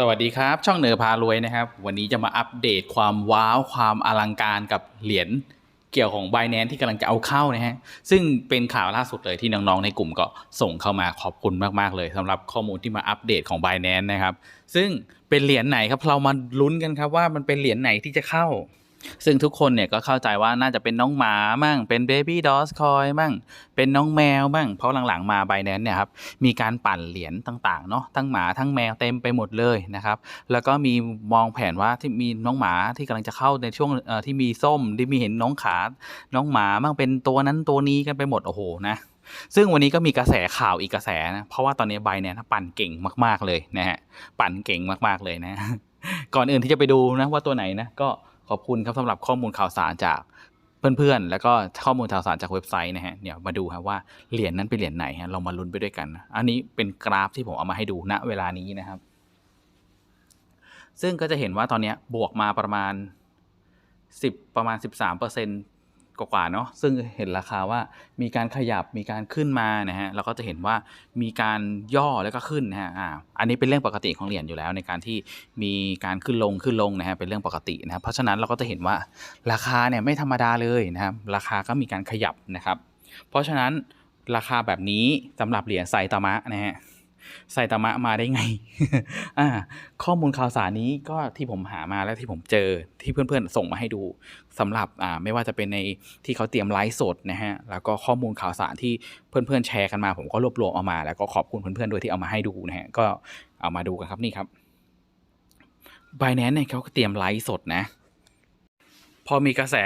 สวัสดีครับ ช่องเหนือพารวยนะครับ วันนี้จะมาอัปเดตความว้าวความอลังการกับเหรียญเกี่ยวของ b บ n a n c e ที่กำลังจะเอาเข้านะฮะซึ่งเป็นข่าวล่าสุดเลยที่น้องๆในกลุ่มก็ส่งเข้ามาขอบคุณมากๆเลยสำหรับข้อมูลที่มาอัปเดตของ b บ n a n c e นะครับ ซึ่งเป็นเหรียญไหนครับเรามาลุ้นกันครับว่ามันเป็นเหรียญไหนที่จะเข้า ซึ่งทุกคนเนี่ยก็เข้าใจว่าน่าจะเป็นน้องหมามั่ง เป็น Baby d o s คอยมั่ง เป็นน้องแมวมั่ง เพราะหลังๆมาไบแนนเนี่ยครับ มีการปั่นเหรียญต่างๆเนาะ ทั้งหมาทั้งแมวเต็มไปหมดเลยนะครับ แล้วก็มีมองแผนว่าที่มีน้องหมาที่กำลังจะเข้าในช่วงที่มีส้มที่มีเห็นน้องขา น้องหมามั่งเป็นตัวนั้นตัวนี้กันไปหมดโอ้โหนะซึ่งวันนี้ก็มีกระแสข่าวอีกกระแสนะ เพราะว่าตอนนี้ไบแนนปั่นเก่งมาก ๆเลยนะฮะ ปั่นเก่งมากๆเลยนะ ก่อนอื่นที่จะไปดูนะว่าตัวไหนนะ ก็ ขอบคุณครับสำหรับข้อมูลข่าวสารจากเพื่อนๆ แล้วก็ข้อมูลข่าวสารจากเว็บไซต์นะฮะ เดี๋ยวมาดูครับว่าเหรียญนั้นเป็นเหรียญไหนฮะ เรามาลุ้นไปด้วยกัน อันนี้เป็นกราฟที่ผมเอามาให้ดูณเวลานี้นะครับ ซึ่งก็จะเห็นว่าตอนนี้บวกมาประมาณ 10 ประมาณ 13เปอร์เซ็นต์ กว่าๆเนาะซึ่งเห็นราคาว่ามีการขยับมีการขึ้นมานะฮะเราก็จะเห็นว่ามีการย่อแล้วก็ขึ้นนะฮะอ่าอันนี้เป็นเรื่องปกติของเหรียญอยู่แล้ว ในการที่มีการขึ้นลงขึ้นลงนะฮะเป็นเรื่องปกตินะครับเพราะฉะนั้นเราก็จะเห็นว่าราคาเนี่ยไม่ธรรมดาเลยนะครับราคาก็มีการขยับนะครับ เพราะฉะนั้นราคาแบบนี้สำหรับเหรียญไซตามะนะฮะ ไซตามะมาได้ไง อ่า ข้อมูลข่าวสารนี้ก็ที่ผมหามาและที่ผมเจอที่เพื่อนๆ ส่งมาให้ดูสำหรับอ่าไม่ว่าจะเป็นในที่เขาเตรียมไลฟ์สดนะฮะแล้วก็ข้อมูลข่าวสารที่เพื่อนๆแชร์กันมา ผมก็รวบรวมเอามา แล้วก็ขอบคุณเพื่อนๆด้วยที่เอามาให้ดูนะฮะก็เอามาดูกันครับนี่ครับ b บ n a n c e เนี่ยเขาเตรียมไลฟ์สดนะ พอมีกระแส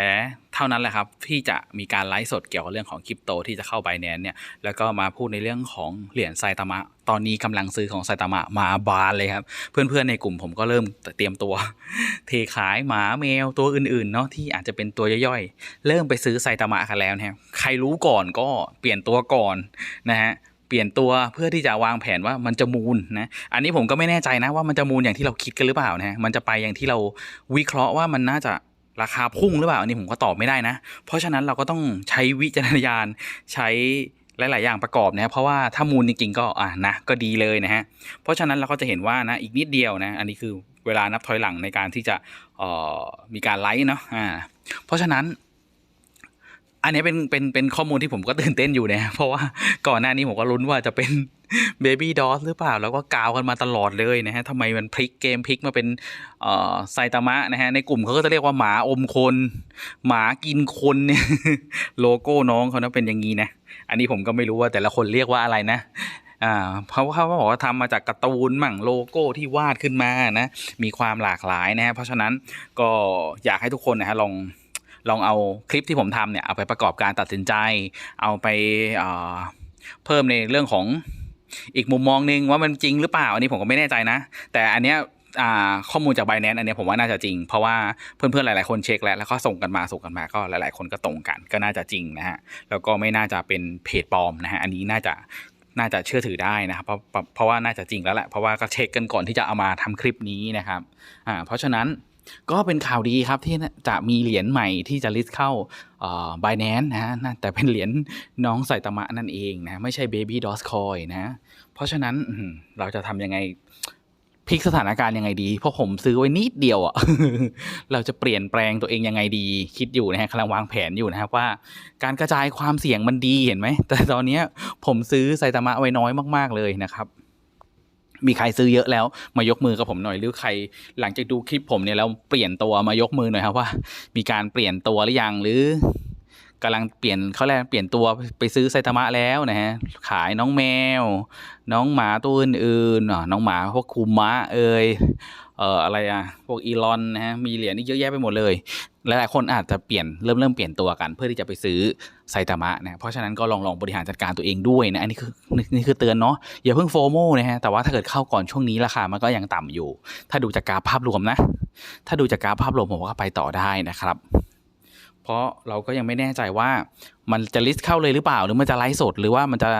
เท่านั้นแหละครับ ที่จะมีการไลฟ์สดเกี่ยวกับเรื่องของคริปโตที่จะเข้า b บ n a n c e เนี่ยแล้วก็มาพูดในเรื่องของเหรียญไซตามะ ตอนนี้กำลังซื้อของไซตามะมาบานเลยครับ เพื่อนๆในกลุ่มผมก็เริ่มเตรียมตัว เทขายหมาแมวตัวอื่นๆเนาะที่อาจจะเป็นตัวย่อยๆ เริ่มไปซื้อไซตามะกันแล้วนะครับใครรู้ก่อนก็เปลี่ยนตัวก่อนนะฮะเปลี่ยนตัวเพื่อที่จะวางแผนว่ามันจะมูลนะ อันนี้ผมก็ไม่แน่ใจนะว่ามันจะมูลอย่างที่เราคิดกันหรือเปล่านะ มันจะไปอย่างที่เราวิเคราะห์ว่ามันน่าจะ ราคาพุ่งหรือเปล่าอันนี้ผมก็ตอบไม่ได้นะ เพราะฉะนั้นเราก็ต้องใช้วิจารณญาณใช้หลาย ๆ อย่างประกอบนะเพราะว่าถ้ามูลจริง ๆ ก็อะนะก็ดีเลยนะฮะเพราะฉะนั้นเราก็จะเห็นว่านะอีกนิดเดียวนะอันนี้คือเวลานับถอยหลังในการที่จะออมีการไลฟ์เนาะอ่าเพราะฉะนั้น อันนี้เป็นเป็นเป็นข้อมูลที่ผมก็ตื่นเต้นอยู่นะ เพราะว่าก่อนหน้านี้ผมก็ลุ้นว่าจะเป็นเบบี้ดอสหรือเปล่า แล้วก็กาวกันมาตลอดเลยนะฮะทำไมมันพลิกเกมพลิกมาเป็นเอ่อไซตามะนะฮะ ในกลุ่มเขาก็จะเรียกว่าหมาอมคน หมากินคนเนี่ยโลโก้น้องเขานะเป็นอย่างนี้นะ อันนี้ผมก็ไม่รู้ว่าแต่ละคนเรียกว่าอะไรนะอ่าเพราะว่าเขาบอกว่าทำมาจากการ์ตูนมั่งโลโก้ที่วาดขึ้นมานะ มีความหลากหลายนะฮะเพราะฉะนั้นก็อยากให้ทุกคนนะฮะลอง ลองเอาคลิปที่ผมทำเนี่ยเอาไปประกอบการตัดสินใจ เอาไปเอ่อเพิ่มในเรื่องของอีกมุมมองหนึ่งว่ามันจริงหรือเปล่า อันนี้ผมก็ไม่แน่ใจนะ แต่อันเนี้ยข้อมูลจาก b บ n a n c e อันเนี้ยผมว่าน่าจะจริง เพราะว่าเพื่อนๆ หลายๆคนเช็คแล้ว แล้วก็ส่งกันมาส่งกันมาก็หลายๆ คนก็ตรงกันก็น่าจะจริงนะฮะ แล้วก็ไม่น่าจะเป็นเพจปลอมนะฮะ อันนี้น่าจะน่าจะเชื่อถือได้นะครับเพราะเพราะเพราะว่าน่าจะจริงแล้วแหละเพราะว่าก็เช็คกันก่อนที่จะเอามาทำคลิปนี้นะครับอ่าเพราะฉะนั้น ก็เป็นข่าวดีครับที่จะมีเหรียญใหม่ที่จะลิสต์เข้าบายแนนนะฮะแต่เป็นเหรียญน้องไซตามะนั่นเองนะ ไม่ใช่ Baby d o s c o i นะ เพราะฉะนั้นเราจะทำยังไงพลิกสถานการณ์ยังไงดี เพราะผมซื้อไว้นิดเดียวอะ่ะ เราจะเปลี่ยนแปลงตัวเองยังไงดี คิดอยู่นะฮะกำลังวางแผนอยู่นะครับว่า การกระจายความเสี่ยงมันดีเห็นไหม แต่ตอนนี้ผมซื้อไซตามะไว้น้อยมาก ๆเลยนะครับ มีใครซื้อเยอะแล้วมายกมือกับผมหน่อย หรือใครหลังจากดูคลิปผมเนี่ยแล้วเปลี่ยนตัวมายกมือหน่อยครับว่า มีการเปลี่ยนตัวหรือยังหรือกำลังเปลี่ยนเขาแรกเปลี่ยนตัวไปซื้อไซตามะแล้วนะฮะขายน้องแมว น้องหมาตัวอื่นๆอะน้องหมาพวกคูมะเอ่ยเอ่ออะไรอะพวกอีลอนนะฮะมีเหรียญนี่เยอะแยะไปหมดเลย หลายๆคนอาจจะเปลี่ยนเริ่มเริ่มเปลี่ยนตัวกัน เพื่อที่จะไปซื้อไซตามะนะเพราะฉะนั้นก็ลองลองบริหารจัดการตัวเองด้วยนะอันนี้คือนี่คือเตือนเนาะอย่าเพิ่งโฟโมนะฮะแต่ว่าถ้าเกิดเข้าก่อนช่วงนี้ราคามันก็ยังต่ำอยู่ ถ้าดูจากกราฟภาพรวมนะ ถ้าดูจากกราฟภาพรวมผมว่าไปต่อได้นะครับ เพราะเราก็ยังไม่แน่ใจว่ามันจะลิสต์เข้าเลยหรือเปล่า หรือมันจะไลฟ์สดหรือว่ามันจะ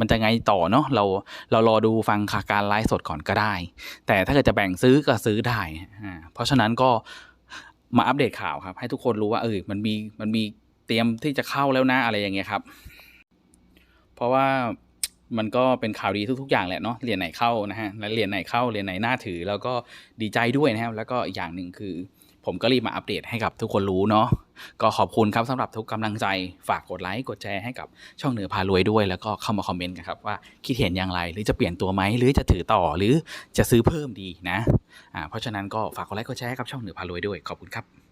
มันจะไงต่อเนาะเราเรารอดูฟังการไลฟ์สดก่อนก็ได้ แต่ถ้าเกิดจะแบ่งซื้อก็ซื้อได้ เพราะฉะนั้นก็ มาอัปเดตข่าวครับ ให้ทุกคนรู้ว่าเออมันมีมันมีเตรียมที่จะเข้าแล้วนะอะไรอย่างเงี้ยครับ เพราะว่ามันก็เป็นข่าวดีทุก ๆ อย่างแหละเนาะเหรียญไหนเข้านะฮะและเหรียญไหนเข้าเหรียญไหนน่าถือ แล้วก็ดีใจด้วยนะครับ แล้วก็อีกอย่างหนึ่งคือ ผมก็รีบมาอัปเดตให้กับทุกคนรู้เนาะ ก็ขอบคุณครับสำหรับทุกกำลังใจฝากกดไลค์กดแชร์ให้กับช่องเหนือพารวยด้วย แล้วก็เข้ามาคอมเมนต์กันครับว่าคิดเห็นอย่างไร หรือจะเปลี่ยนตัวไหมหรือจะถือต่อหรือจะซื้อเพิ่มดีนะอ่าเพราะฉะนั้นก็ฝากกดไลค์กดแชร์ให้กับช่องเหนือพารวยด้วยขอบคุณครับ